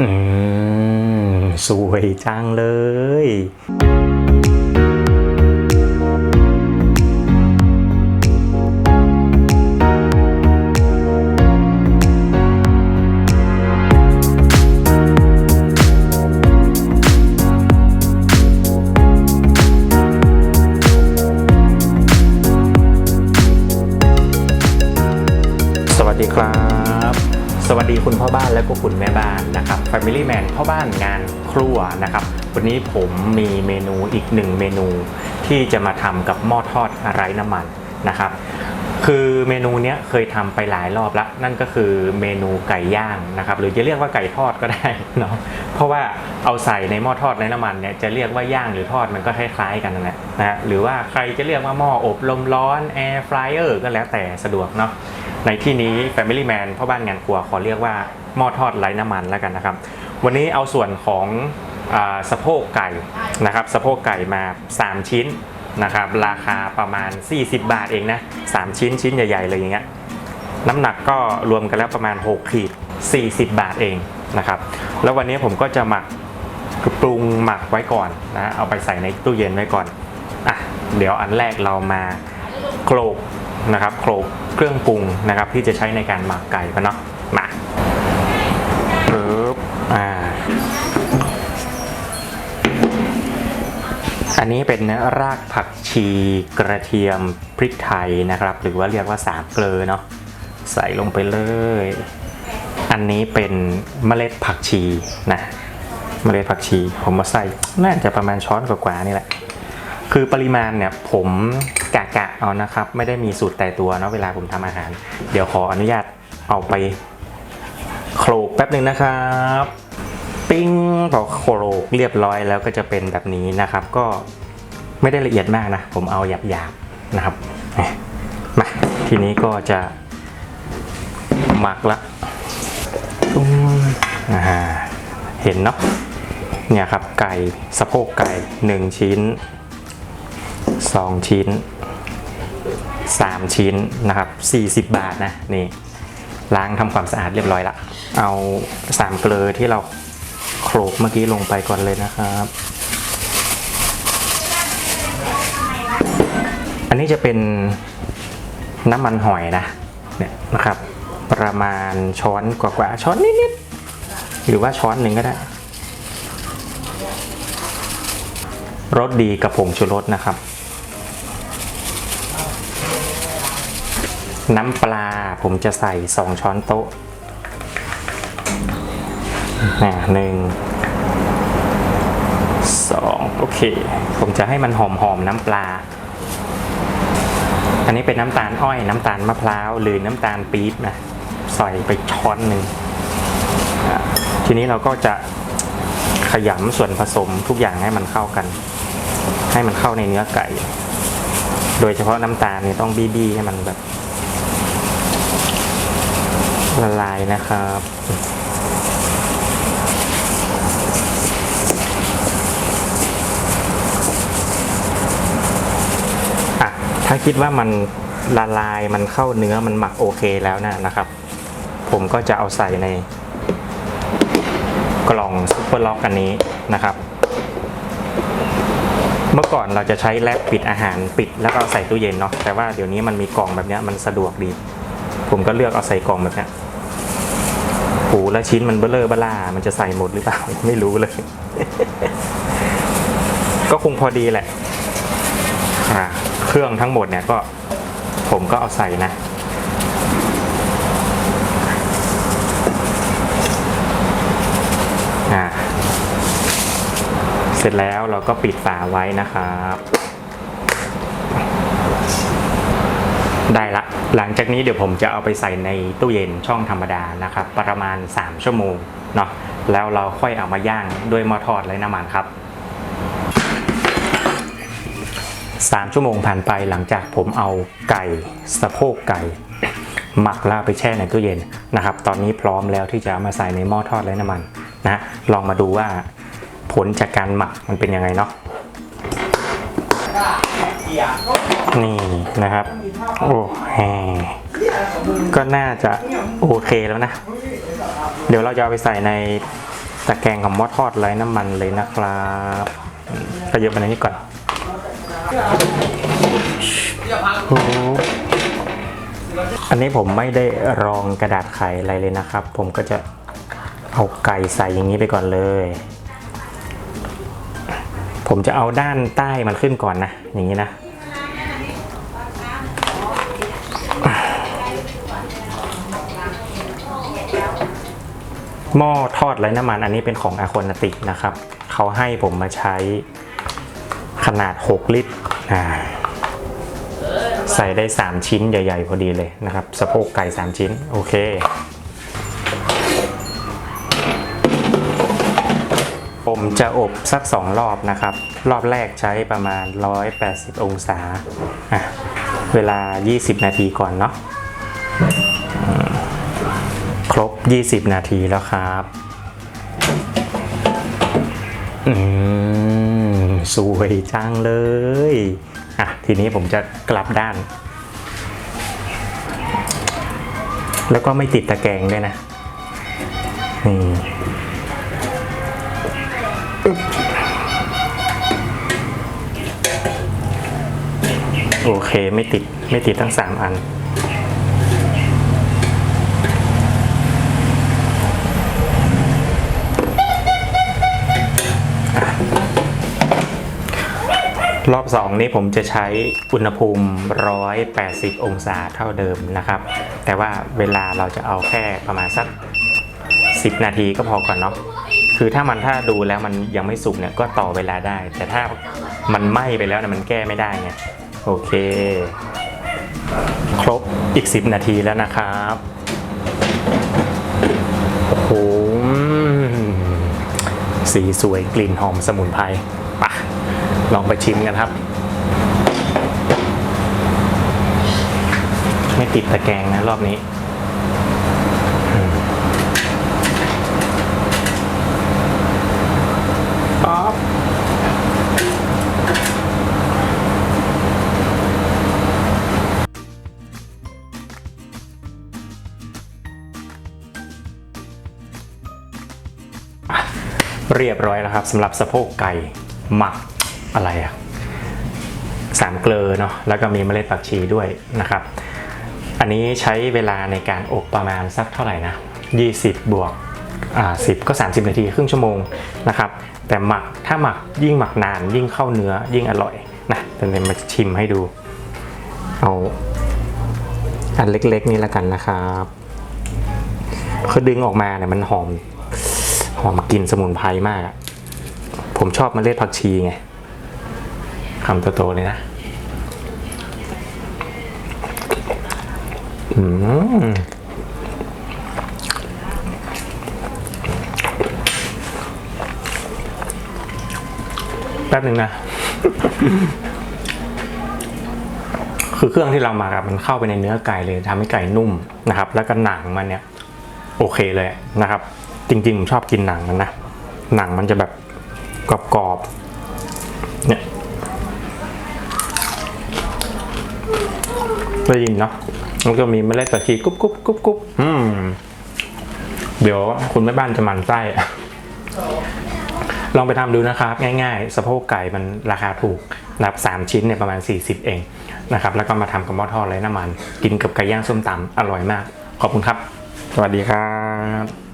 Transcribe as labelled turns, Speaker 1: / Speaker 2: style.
Speaker 1: อืม สวยจังเลยสวัสดีครับ สวัสดีคุณพ่อบ้านและก็คุณแม่บ้าน Family Man พ่อบ้านงานครัวนะครับ วันนี้ผมมีเมนูอีกหนึ่งเมนูที่จะมาทำกับหม้อทอดไร้น้ำมันนะครับ คือเมนูนี้เคยทำไปหลายรอบแล้ว นั่นก็คือเมนูไก่ย่างนะครับ หรือจะเรียกว่าไก่ทอดก็ได้เนาะเพราะว่าเอาใส่ในหม้อทอดไร้น้ำมันเนี่ยจะเรียกว่าย่างหรือทอดมันก็คล้ายๆกันนั่นแหละนะฮะหรือว่าใครจะเรียกว่าหม้ออบลมร้อนแอร์ฟรายเออร์ก็แล้วแต่สะดวกเนาะในที่นี้ Family Man พ่อบ้านงานครัวขอเรียกว่า หม้อทอดไร้น้ำมันแล้วกันนะครับ วันนี้เอาส่วนของอสะโพกไก่นะครับสะโพกไก่มา 3 ชิ้นนะครับ ราคาประมาณ 40 บาทเองนะ 3 ชิ้นชิ้นใหญ่ๆเลยอย่างเงี้ยน้ำหนักก็รวมกันแล้วประมาณ 6 ขีด 40 บาทเองนะครับ แล้ววันนี้ผมก็จะหมักปรุงหมักไว้ก่อนนะเอาไปใส่ในตู้เย็นไว้ก่อนอะเดี๋ยวอันแรกเรามาโขลกนะครับโขลกเครื่องปรุงนะครับที่จะใช้ในการหมักไก่กันเนาะมา อ่า อันนี้เป็นรากผักชีกระเทียมพริกไทยนะครับ หรือว่าเรียกว่าสามเกลอเนาะใส่ลงไปเลย อันนี้เป็นเมล็ดผักชีนะเมล็ดผักชี ผมมาใส่น่าจะประมาณช้อนกว่าๆนี่แหละคือปริมาณเนี่ยผมกะกะเอานะครับ ไม่ได้มีสูตรแต่ตัวเนาะเวลาผมทำอาหาร เดี๋ยวขออนุญาตเอาไป ลกแป๊บหนึ่งนะครับปิ้งพอโขลกเรียบร้อยแล้วก็จะเป็นแบบนี้นะครับ ก็ไม่ได้ละเอียดมากนะ ผมเอาหยาบๆนะครับมาทีนี้ก็จะหมักละตุ้มอ่าเห็นเนาะเนี่ยครับไก่สะโพกไก่ 1 ชิ้น 2 ชิ้น 3 ชิ้นนะครับ 40 บาทนะนี่ ล้างทำความสะอาดเรียบร้อยละ เอาสามเกลือที่เราโขลกเมื่อกี้ลงไปก่อนเลยนะครับ อันนี้จะเป็นน้ำมันหอยนะ เนี่ยนะครับ ประมาณช้อนกว่าๆช้อนนิดๆ หรือว่าช้อนหนึ่งก็ได้ รสดีกับผงชูรสนะครับ น้ำปลาผมจะใส่ 2 ช้อนโต๊ะนะหนึ่งสองโอเค ผมจะให้มันหอมหอมน้ำปลา อันนี้เป็นน้ำตาลอ้อยน้ำตาลมะพร้าว หรือน้ำตาลปี๊บนะใส่ไปช้อนหนึ่งทีนี้เราก็จะขยำส่วนผสมทุกอย่างให้มันเข้ากัน ให้มันเข้าในเนื้อไก่ โดยเฉพาะน้ำตาลเนี่ยต้องบี้บี้ให้มันแบบ ละลายนะครับอะถ้าคิดว่ามันละลายมันเข้าเนื้อมันหมักโอเคแล้วนะนะครับ ผมก็จะเอาใส่ในกล่องซุปเปอร์ล็อกอันนี้นะครับ เมื่อก่อนเราจะใช้แลบปิดอาหารปิดแล้วก็เอาใส่ตู้เย็นเนาะแต่ว่าเดี๋ยวนี้มันมีกล่องแบบนี้มันสะดวกดี ผมก็เลือกเอาใส่กล่องแบบนี้ โหูแล้วชิ้นมันเบลเลอร์เบล่ามันจะใส่หมดหรือเปล่า ไม่รู้เลย ก็คงพอดีแหละ อ่า เครื่องทั้งหมดเนี่ยก็ ผมก็เอาใส่นะเสร็จแล้วเราก็ปิดฝาไว้นะครับ ได้ละ หลังจากนี้เดี๋ยวผมจะเอาไปใส่ในตู้เย็นช่องธรรมดานะครับ ประมาณ 3 ชั่วโมงเนาะแล้วเราค่อยเอามาย่างด้วยหม้อทอดไร้น้ำมันครับ 3 ชั่วโมงผ่านไปหลังจากผมเอาไก่สะโพกไก่ หมักแล้วเอาไปแช่ในตู้เย็นนะครับ ตอนนี้พร้อมแล้วที่จะเอามาใส่ในหม้อทอดไร้น้ำมันนะลองมาดูว่าผลจากการหมักมันเป็นยังไงเนาะ นี่นะครับ โอ้แหก็น่าจะโอเคแล้วนะ เดี๋ยวเราจะเอาไปใส่ในตะแกรงของหม้อทอดไร้น้ำมันเลยนะครับอืมขยับมาในนี้ก่อนอันนี้ผมไม่ได้รองกระดาษไขอะไรเลยนะครับ ผมก็จะเอาไก่ใส่อย่างนี้ไปก่อนเลย ผมจะเอาด้านใต้มันขึ้นก่อนนะ อย่างนี้นะ หม้อทอดไร้น้ำมันอันนี้เป็นของอาคนาตินะครับ เขาให้ผมมาใช้ขนาด 6 ลิตรใส่ได้ 3 ชิ้นใหญ่ ๆ พอดีเลยนะครับ สะโพกไก่ 3 ชิ้น โอเค ผมจะอบสัก 2 รอบนะครับ รอบแรกใช้ประมาณ 180 องศาอะเวลา 20 นาทีก่อนเนาะครบ 20 นาทีแล้วครับอืมสวยจังเลย อะ ทีนี้ผมจะกลับด้าน แล้วก็ไม่ติดตะแกรงด้วยนะ นี่ โอเคไม่ติดไม่ติดทั้ง3อัน รอบ2นี้ผมจะใช้อุณหภูมิ 180 องศาเท่าเดิมนะครับ แต่ว่าเวลาเราจะเอาแค่ประมาณสัก 10 นาทีก็พอก่อนเนาะ คือถ้ามันถ้าดูแล้วมันยังไม่สุกเนี่ยก็ต่อเวลาได้ แต่ถ้ามันไหม้ไปแล้วเนี่ยมันแก้ไม่ได้ไงโอเค ครบอีก 10 นาทีแล้วนะครับโอ้โหสีสวยกลิ่นหอมสมุนไพรไปะลองไปชิมกันครับ ไม่ติดตะแกรงนะรอบนี้ เรียบร้อยแล้วครับสำหรับสะโพกไก่หมักอะไรอะสามเกลือเนาะแล้วก็มีเมล็ดผักชีด้วยนะครับ อันนี้ใช้เวลาในการอบประมาณสักเท่าไหร่นะ 20 บวกอ่า10ก็ 30 นาที ครึ่งชั่วโมงนะครับ แต่หมักถ้าหมักยิ่งหมักนานยิ่งเข้าเนื้อยิ่งอร่อยนะเดี๋ยวมาชิมให้ดู เอาอันเล็กๆนี่แล้วกันนะครับ คือดึงออกมาเนี่ยมันหอม หอมกลิ่นสมุนไพรมากอะผมชอบเมล็ดผักชีไงคำโตๆเลยนะอืมแป๊บหนึ่งนะ คือเครื่องที่เรามากับมันเข้าไปในเนื้อไก่เลยทำให้ไก่นุ่มนะครับ แล้วก็หนังมันเนี่ย โอเคเลยนะครับ จริงๆผมชอบกินหนังมันนะ หนังมันจะแบบกรอบๆ เนี่ยได้ยินเนาะมันก็มีเมล็ดตะชีกรุบกรุบกรุบกรุบอืม เดี๋ยวคุณแม่บ้านจะมันไส้ ลองไปทำดูนะครับ ง่ายๆ สะโพกไก่มันราคาถูกนะครับสามชิ้นเนี่ยประมาณ 40 เองนะครับ แล้วก็มาทำกับหม้อทอดไร้น้ำมัน กินกับไก่ย่างส้มตำอร่อยมาก ขอบคุณครับ สวัสดีครับ